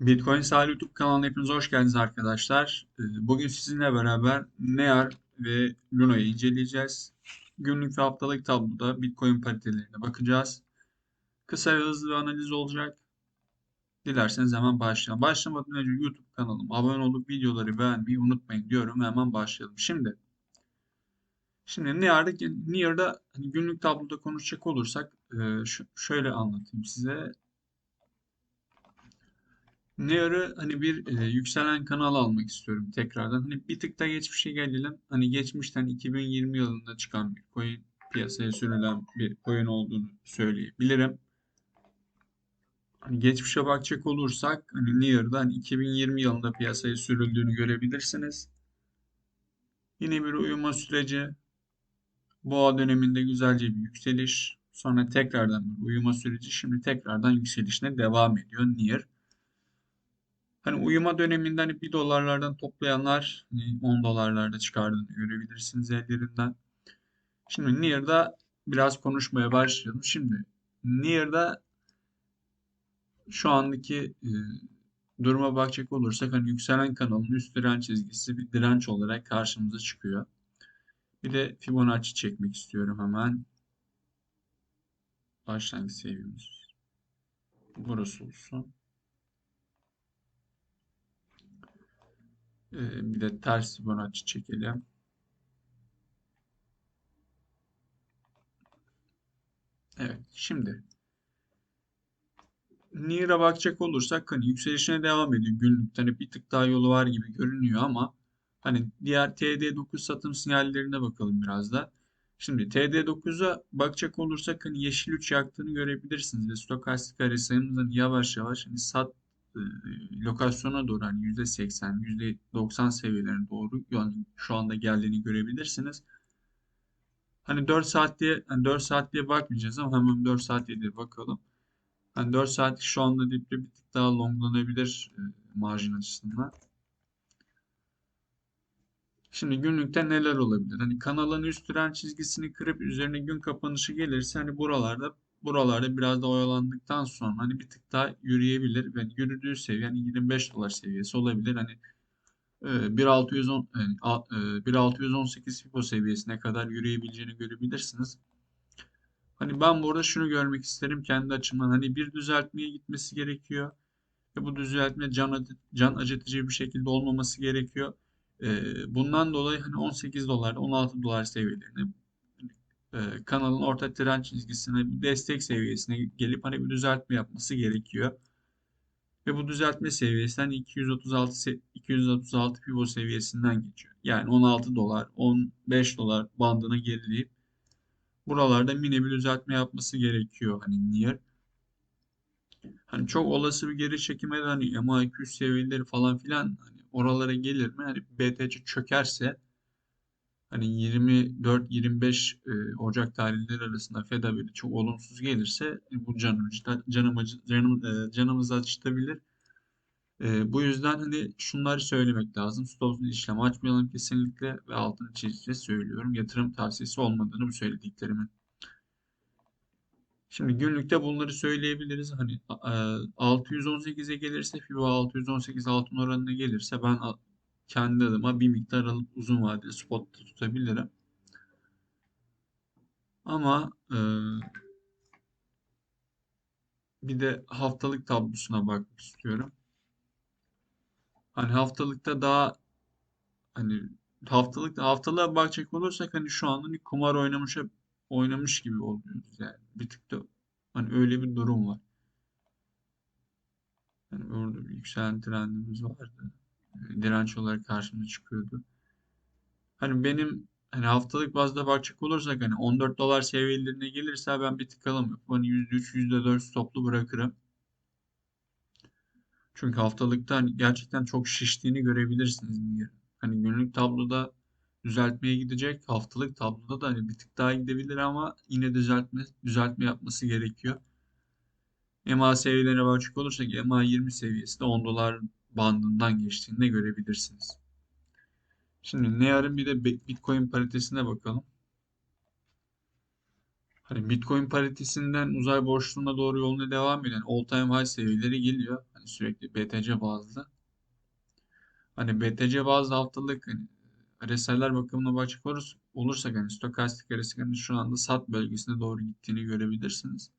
Bitcoin Sahil YouTube kanalına hepiniz hoş geldiniz arkadaşlar. Ee, Bugün sizinle beraber Near ve Luna'yı inceleyeceğiz. Günlük ve haftalık tabloda Bitcoin paritelerine bakacağız. Kısa ve hızlı bir analiz olacak. Dilerseniz hemen başlayalım. Başlamadan önce YouTube kanalıma abone olup videoları beğenmeyi unutmayın diyorum ve hemen başlayalım. Şimdi Şimdi Near'da, Near'da hani günlük tabloda konuşacak olursak e, şöyle anlatayım size. Near'ı hani bir e, yükselen kanal almak istiyorum tekrardan. Hani bir tık da geçmişe gelelim. Hani geçmişten 2020 yılında çıkan bir coin piyasaya sürülen bir coin olduğunu söyleyebilirim. Hani geçmişe bakacak olursak hani Near'da hani 2020 yılında piyasaya sürüldüğünü görebilirsiniz. Yine bir uyuma süreci. Boğa döneminde güzelce bir yükseliş. Sonra tekrardan bir uyuma süreci. Şimdi tekrardan yükselişine devam ediyor Near. Hani uyuma döneminde hani 1 dolarlardan toplayanlar hani 10 dolarlarda çıkardığını görebilirsiniz ellerinden. Şimdi Near'da biraz konuşmaya başlayalım. Şimdi Near'da şu andaki e, duruma bakacak olursak hani yükselen kanalın üst direnç çizgisi bir direnç olarak karşımıza çıkıyor. Bir de Fibonacci çekmek istiyorum hemen. Başlangıç seviyemiz burası olsun. Ee, bir de ters Fibonacci çekelim. Evet, şimdi Near'a bakacak olursak hani yükselişine devam ediyor. Günlükte hani bir tık daha yolu var gibi görünüyor ama hani diğer TD9 satım sinyallerine bakalım biraz da. Şimdi TD9'a bakacak olursak hani yeşil 3 yaktığını görebilirsiniz ve stokastik RSI'mızın yavaş yavaş hani sat lokasyona doğru hani %80, %90 seviyelerine doğru yani şu anda geldiğini görebilirsiniz. Hani 4 saat diye hani 4 saat diye bakmayacağız ama hemen 4 saat diye de bakalım. Hani 4 saatlik şu anda dipte bir tık daha longlanabilir e, marjin açısından. Şimdi günlükte neler olabilir? Hani kanalın üst direnç çizgisini kırıp üzerine gün kapanışı gelirse hani buralarda buralarda biraz da oyalandıktan sonra hani bir tık daha yürüyebilir ve yürüdüğü seviye hani 25 dolar seviyesi olabilir. Hani e, 1.610 yani, a- e, 1.618 FIBO seviyesine kadar yürüyebileceğini görebilirsiniz. Hani ben burada şunu görmek isterim kendi açımdan. Hani bir düzeltmeye gitmesi gerekiyor. Ve bu düzeltme can, can acıtıcı bir şekilde olmaması gerekiyor. Ee, bundan dolayı hani 18 dolar, 16 dolar seviyelerine e, kanalın orta direnç çizgisine, bir destek seviyesine gelip hani bir düzeltme yapması gerekiyor. Ve bu düzeltme seviyesi hani 236 se- 236 pivot seviyesinden geçiyor. Yani 16 dolar, 15 dolar bandına gerileyip buralarda mini bir düzeltme yapması gerekiyor hani Near. Hani çok olası bir geri çekime de hani MA200 seviyeleri falan filan hani oralara gelir mi? Hani BTC çökerse hani 24-25 e, Ocak tarihleri arasında Fed haberi çok olumsuz gelirse e, bu canım, canım, canım, e, canımızı acıtabilir. E, bu yüzden hani şunları söylemek lazım. Stopsuz işlem açmayalım kesinlikle ve altını çizgiyle söylüyorum. Yatırım tavsiyesi olmadığını bu söylediklerimin. Şimdi günlükte bunları söyleyebiliriz. Hani e, 618'e gelirse FIBO 618 altın oranına gelirse ben kendi adıma bir miktar alıp uzun vadeli spot tutabilirim. Ama e, bir de haftalık tablosuna bakmak istiyorum. Hani haftalıkta daha hani haftalık haftalığa bakacak olursak hani şu anda hani kumar oynamış oynamış gibi oluyoruz yani. Bir tık da hani öyle bir durum var. Yani orada bir yükselen trendimiz vardı. Direnç olarak karşımıza çıkıyordu. Hani benim hani haftalık bazda bakacak olursak hani 14 dolar seviyelerine gelirse ben bir tık alamıyorum. Hani %3, %4 stoplu bırakırım. Çünkü haftalıkta hani gerçekten çok şiştiğini görebilirsiniz. Hani günlük tabloda düzeltmeye gidecek. Haftalık tabloda da hani bir tık daha gidebilir ama yine düzeltme düzeltme yapması gerekiyor. EMA seviyelerine bakacak olursak EMA 20 seviyesi de 10 dolar bandından geçtiğini görebilirsiniz. Şimdi ne yarın bir de Bitcoin paritesine bakalım. Hani Bitcoin paritesinden uzay boşluğuna doğru yoluna devam eden all time high seviyeleri geliyor. Hani sürekli BTC bazlı. Hani BTC bazlı haftalık hani RSI'ler bakımına bakacak olursak hani stokastik RSI hani şu anda sat bölgesine doğru gittiğini görebilirsiniz.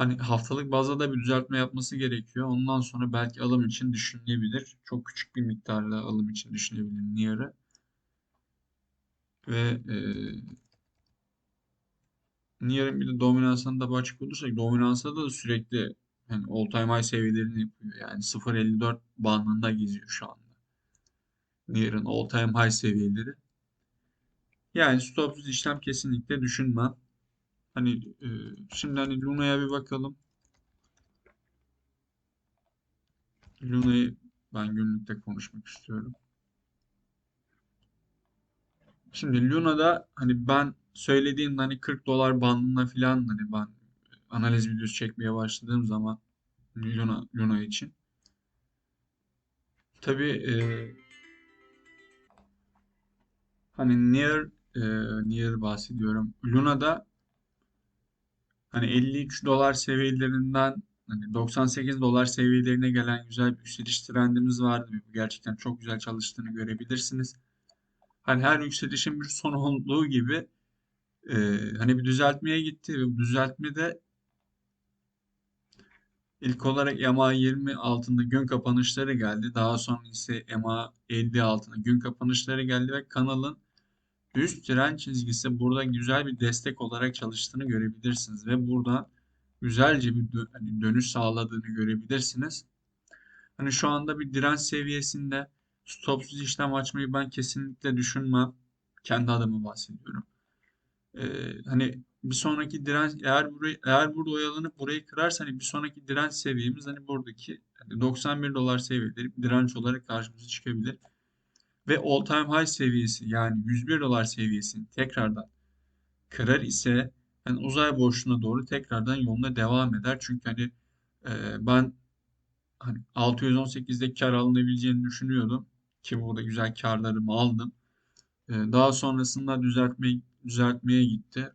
Hani haftalık bazda da bir düzeltme yapması gerekiyor. Ondan sonra belki alım için düşünülebilir. Çok küçük bir miktarla alım için düşünebilir Nier'ı. Ve e, Nier'in bir de dominansına da bakacak olursak dominansta da sürekli yani all time high seviyelerini yapıyor. Yani 0.54 bandında geziyor şu anda. Nier'in all time high seviyeleri. Yani stopsuz işlem kesinlikle düşünmem. Hani e, şimdi hani Luna'ya bir bakalım. Luna'yı ben günlükte konuşmak istiyorum. Şimdi Luna'da hani ben söylediğim hani 40 dolar bandında filan hani ben analiz videosu çekmeye başladığım zaman Luna, Luna için. Tabii e, hani Near e, Near bahsediyorum. Luna'da hani 53 dolar seviyelerinden hani 98 dolar seviyelerine gelen güzel bir yükseliş trendimiz vardı. Bu gerçekten çok güzel çalıştığını görebilirsiniz. Hani her yükselişin bir sonu olduğu gibi e, hani bir düzeltmeye gitti ve bu düzeltmede ilk olarak EMA 20 altında gün kapanışları geldi. Daha sonra ise EMA 50 altında gün kapanışları geldi ve kanalın üst tren çizgisi burada güzel bir destek olarak çalıştığını görebilirsiniz ve burada güzelce bir dö- hani dönüş sağladığını görebilirsiniz. Hani şu anda bir direnç seviyesinde stopsuz işlem açmayı ben kesinlikle düşünmem. Kendi adıma bahsediyorum. Ee, hani bir sonraki direnç eğer burayı eğer burada oyalanıp burayı kırarsa hani bir sonraki direnç seviyemiz hani buradaki hani 91 dolar seviyeleri direnç olarak karşımıza çıkabilir. Ve all time high seviyesi yani 101 dolar seviyesini tekrardan kırar ise hani uzay boşluğuna doğru tekrardan yoluna devam eder. Çünkü hani e, ben hani 618'de kar alınabileceğini düşünüyordum ki burada güzel karlarımı aldım. E, daha sonrasında düzeltme düzeltmeye gitti.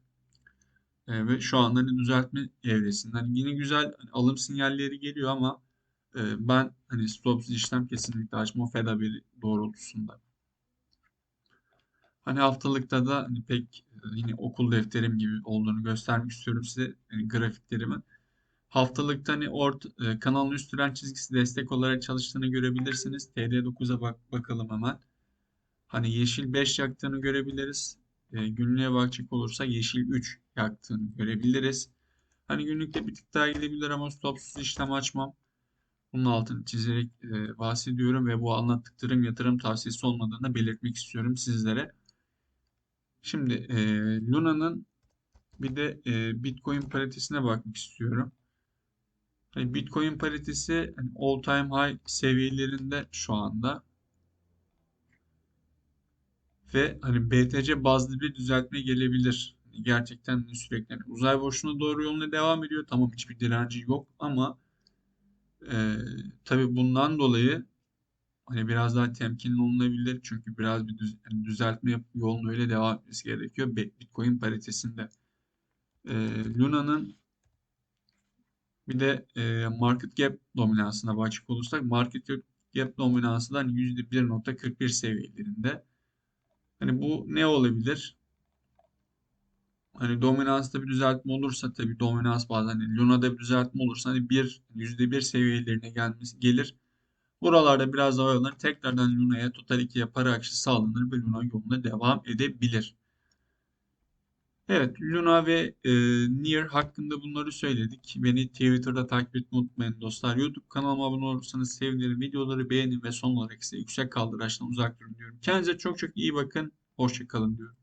E, ve şu anda hani düzeltme evresinde. Hani yine güzel hani alım sinyalleri geliyor ama e, ben hani stopsuz işlem kesinlikle açma Fed haberi doğrultusunda. Hani haftalıkta da hani pek e, yine okul defterim gibi olduğunu göstermek istiyorum size hani grafiklerimin. Haftalıkta hani ort e, kanalın üst direnç çizgisi destek olarak çalıştığını görebilirsiniz. TD9'a bak bakalım hemen. Hani yeşil 5 yaktığını görebiliriz. E, günlüğe bakacak olursak yeşil 3 yaktığını görebiliriz. Hani günlükte bir tık daha gidebilir ama stopsuz işlem açmam. Bunun altını çizerek e, bahsediyorum ve bu anlattıklarım yatırım tavsiyesi olmadığını belirtmek istiyorum sizlere. Şimdi e, Luna'nın bir de e, Bitcoin paritesine bakmak istiyorum. Hani Bitcoin paritesi hani all time high seviyelerinde şu anda. Ve hani BTC bazlı bir düzeltme gelebilir. Hani gerçekten sürekli hani uzay boşluğuna doğru yoluna devam ediyor. Tamam hiçbir direnci yok ama e, tabii bundan dolayı hani biraz daha temkinli olunabilir. Çünkü biraz bir düz, yani düzeltme yap, yolun öyle devam etmesi gerekiyor. Bitcoin paritesinde. E, Luna'nın bir de e, market gap dominansına bakacak olursak market gap dominansı da hani %1.41 seviyelerinde. Hani bu ne olabilir? Hani dominansta bir düzeltme olursa tabii dominans bazen hani Luna'da bir düzeltme olursa hani bir %1 seviyelerine gelmesi gelir. Buralarda biraz daha oyalanır. Tekrardan Luna'ya total 2'ye para akışı sağlanır ve Luna yoluna devam edebilir. Evet, Luna ve e, Near hakkında bunları söyledik. Beni Twitter'da takip etmeyi unutmayın dostlar. YouTube kanalıma abone olursanız sevinirim. Videoları beğenin ve son olarak ise yüksek kaldıraçtan uzak durun diyorum. Kendinize çok çok iyi bakın. Hoşçakalın diyorum.